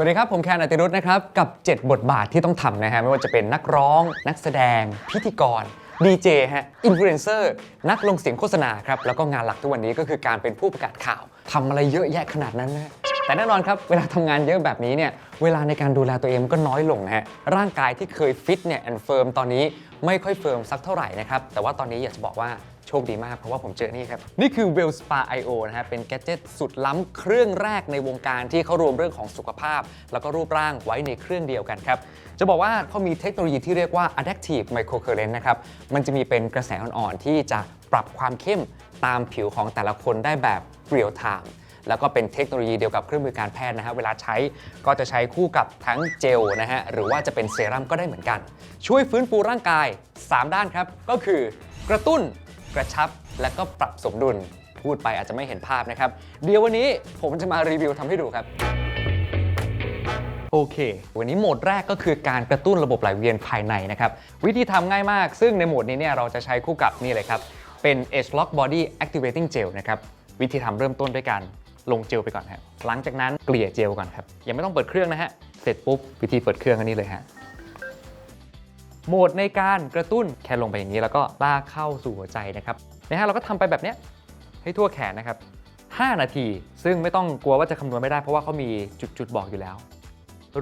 สวัสดีครับ ผมแคนอติรุธนะครับ กับ 7 บทบาทที่ต้องทำนะฮะ ไม่ว่าจะเป็นนักร้อง นักแสดง พิธีกรดีเจฮะอินฟลูเอนเซอร์นักลงเสียงโฆษณาครับ แล้วก็งานหลักทุกวันนี้ก็คือการเป็นผู้ประกาศข่าวทำอะไรเยอะแยะขนาดนั้นนะแต่แน่นอนครับ เวลาทำงานเยอะแบบนี้เนี่ยเวลาในการดูแลตัวเองมันก็น้อยลงนะฮะร่างกายที่เคยฟิตเนี่ยแอนเฟิร์มตอนนี้ไม่ค่อยเฟิร์มสักเท่าไหร่นะครับแต่ว่าตอนนี้อยากจะบอกว่า โชคดีมาก เพราะว่าผมเจอนี่ครับ นี่คือ Well Spa IO นะฮะเป็นแกดเจิตสุดล้ำเครื่องแรกในวงการที่เขารวมเรื่องของสุขภาพ แล้วก็รูปร่างไว้ในเครื่องเดียวกันครับ จะบอกว่าเขามีเทคโนโลยีที่เรียกว่า Adaptive Microcurrent นะครับ มันจะมีเป็นกระแสอ่อนๆที่จะปรับความเข้มตามผิวของแต่ละคนได้แบบ real time แล้วก็เป็นเทคโนโลยีเดียวกับเครื่องมือการแพทย์นะฮะ เวลาใช้ก็จะใช้คู่กับทั้งเจลนะฮะ หรือว่าจะเป็นเซรั่มก็ได้เหมือนกัน ช่วยฟื้นฟูร่างกาย 3 ด้านครับ ก็คือกระตุ้น ระชับ และก็ปรับสมดุลพูดไปอาจจะไม่เห็นภาพนะครับ เดี๋ยววันนี้ผมจะมารีวิวทำให้ดูครับ โอเค วันนี้โหมดแรกก็คือการกระตุ้นระบบไหลเวียนภายในนะครับ วิธีทำง่ายมาก ซึ่งในโหมดนี้เนี่ยเราจะใช้คู่กับนี่เลยครับ เป็น Age Lock Body Activating Gel นะครับ วิธีทำเริ่มต้นด้วยการลงเจลไปก่อนครับหลังจากนั้นเกลี่ยเจลก่อนครับ ยังไม่ต้องเปิดเครื่องนะฮะ เสร็จปุ๊บวิธีเปิดเครื่องอันนี้เลยฮะ โหมดในการกระตุ้นแค่ลงไปอย่างนี้แล้วก็ลากเข้าสู่หัวใจนะครับนะฮะเราก็ทำไปแบบเนี้ยให้ทั่วแขนนะครับ 5 นาที ซึ่งไม่ต้องกลัวว่าจะคำนวณไม่ได้เพราะว่าเขามีจุดๆบอกอยู่แล้ว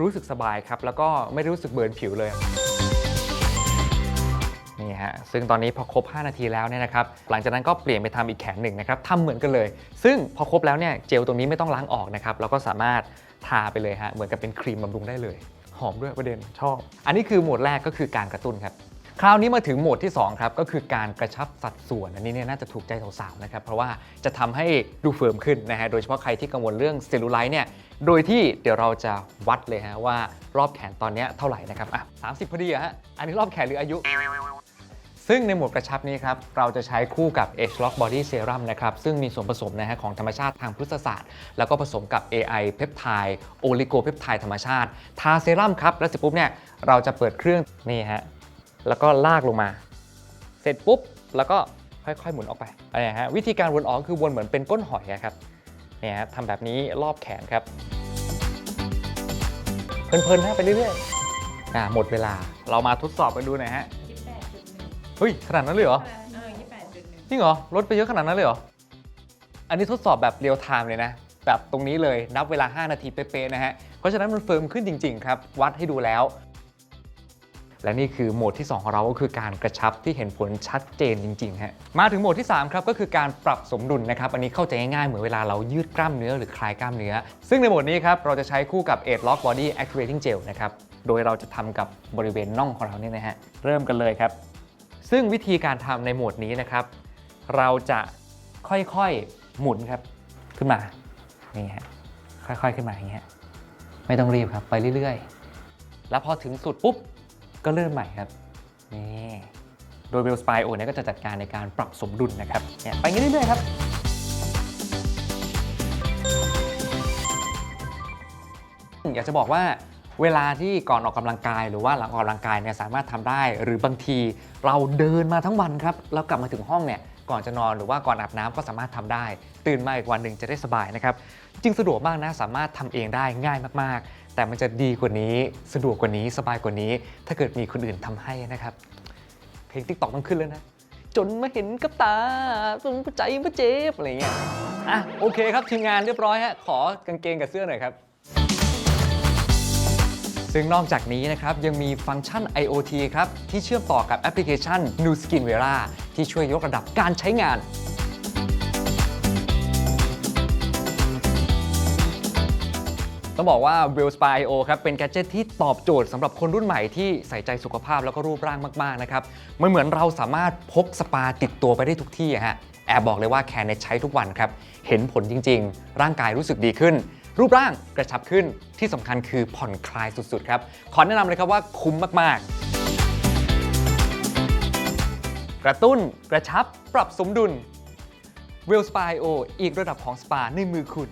รู้สึกสบายครับ แล้วก็ไม่ได้รู้สึกเบิร์นผิวเลยนี่ฮะซึ่งตอนนี้พอครบ 5 นาทีแล้วเนี่ยนะครับหลังจากนั้นก็เปลี่ยนไปทำอีกแขนหนึ่งนะครับทำเหมือนกันเลย ซึ่งพอครบแล้วเนี่ยเจลตรงนี้ไม่ต้องล้างออกนะครับเราก็สามารถทาไปเลยฮะเหมือนกับเป็นครีมบำรุงได้เลย หอมด้วยประเด็นชอบ อันนี้คือโหมดแรกก็คือการกระตุ้นครับ คราวนี้มาถึงโหมดที่ 2 ครับ ก็คือการกระชับสัดส่วน อันนี้เนี่ยน่าจะถูกใจสาวๆนะครับ เพราะว่าจะทำให้ดูเฟิร์มขึ้นนะฮะ โดยเฉพาะใครที่กังวลเรื่องเซลลูไลท์เนี่ย โดยที่เดี๋ยวเราจะวัดเลยฮะว่ารอบแขนตอนนี้เท่าไหร่นะครับ อะ30พอดีอะฮะ อันนี้รอบแขนหรืออายุ ซึ่งในหมวดกระชับนี้ครับ เราจะใช้คู่กับ Age Lock Body Serum นะครับ ซึ่งมีส่วนผสมนะฮะของธรรมชาติทางพฤกษศาสตร์ แล้วก็ผสมกับ AI เพปไทด์โอลิโกเพปไทด์ธรรมชาติ ทาเซรั่มครับ แล้วเสร็จปุ๊บเนี่ย เราจะเปิดเครื่องนี่ฮะ แล้วก็ลากลงมา เสร็จปุ๊บ แล้วก็ค่อยๆ หมุนออกไปอะไรฮะ วิธีการวนออกคือวนเหมือนเป็นก้นหอยอะครับ เนี่ยฮะทำแบบนี้รอบแขนครับ เพลินๆนะไปเรื่อยๆ อ่า หมดเวลา เรามาทดสอบกันดูหน่อยฮะ เฮ้ย ขนาดนั้นเลยเหรอ เออยี่แปดจุดหนึ่งจริงเหรอ ลดไปเยอะขนาดนั้นเลยเหรอ อันนี้ทดสอบแบบเรียลไทม์เลยนะ แบบตรงนี้เลยนับเวลา 5 นาทีเป๊ะๆนะฮะ เพราะฉะนั้นมันเฟิร์มขึ้นจริง ๆ ครับ วัดให้ดูแล้ว และนี่คือโหมดที่ 2 ของเราก็คือการกระชับที่เห็นผลชัดเจนจริงๆฮะมาถึงโหมดที่ 3 ครับก็คือการปรับสมดุลนะครับอันนี้เข้าใจง่ายๆเหมือนเวลาเรายืดกล้ามเนื้อหรือคลายกล้ามเนื้อ ซึ่งในโหมดนี้ครับเราจะใช้คู่กับ Aid Lock Body Activating Gel นะครับโดยเราจะทำกับบริเวณน่องของเราเนี่ยนะฮะเริ่มกันเลยครับ ซึ่งวิธีการทำในโหมดนี้นะครับ เราจะค่อยๆหมุนครับขึ้นมานี่ฮะค่อยๆขึ้นมาอย่างเงี้ยไม่ต้องรีบครับไปเรื่อยๆ แล้วพอถึงสุดปุ๊บก็เริ่มใหม่ครับนี่โดยเบลสปายโอเนี่ยก็จะจัดการในการปรับสมดุลนะครับเนี่ยไปงี้เรื่อยๆครับอยากจะบอกว่า เวลาที่ก่อนออกกำลังกาย หรือว่าหลังออกกำลังกายเนี่ยสามารถทำได้ หรือบางทีเราเดินมาทั้งวันครับแล้วกลับมาถึงห้องเนี่ยก่อนจะนอนหรือว่าก่อนอาบน้ำก็สามารถทำได้ ตื่นมาอีกวันหนึ่งจะได้สบายนะครับจริงสะดวกมากนะสามารถทำเองได้ง่ายมากๆ แต่มันจะดีกว่านี้สะดวกกว่านี้สบายกว่านี้ ถ้าเกิดมีคนอื่นทำให้นะครับเพลงติ๊กต็อกต้องขึ้นแล้วนะจนมาเห็นกับตาจนใจมาเจ็บอะไรเงี้ยอะโอเคครับทีมงานเรียบร้อยฮะขอกางเกงกับเสื้อหน่อยครับ ซึ่งนอกจากนี้นะครับยังมีฟังก์ชัน IoT ครับที่เชื่อมต่อกับแอปพลิเคชัน New Skin Vera ที่ช่วยยกระดับการใช้งานต้องบอกว่า w e l l s p y o ครับเป็นแกดเจิตที่ตอบโจทย์สำหรับคนรุ่นใหม่ที่ใส่ใจสุขภาพแล้วก็รูปร่างมาก ๆ นะครับมันเหมือนเราสามารถพกสปาติดตัวไปได้ทุกที่ฮะแอบบอกเลยว่าแคนเนใช้ทุกวันครับ เห็นผลจริง ๆ ร่างกายรู้สึกดีขึ้น รูปร่างกระชับขึ้นที่สำคัญคือผ่อนคลายสุดๆครับ ขอแนะนำเลยครับว่าคุ้มมากๆ กระตุ้นกระชับปรับสมดุลเวลสปายโออีกระดับของสปาในมือคุณ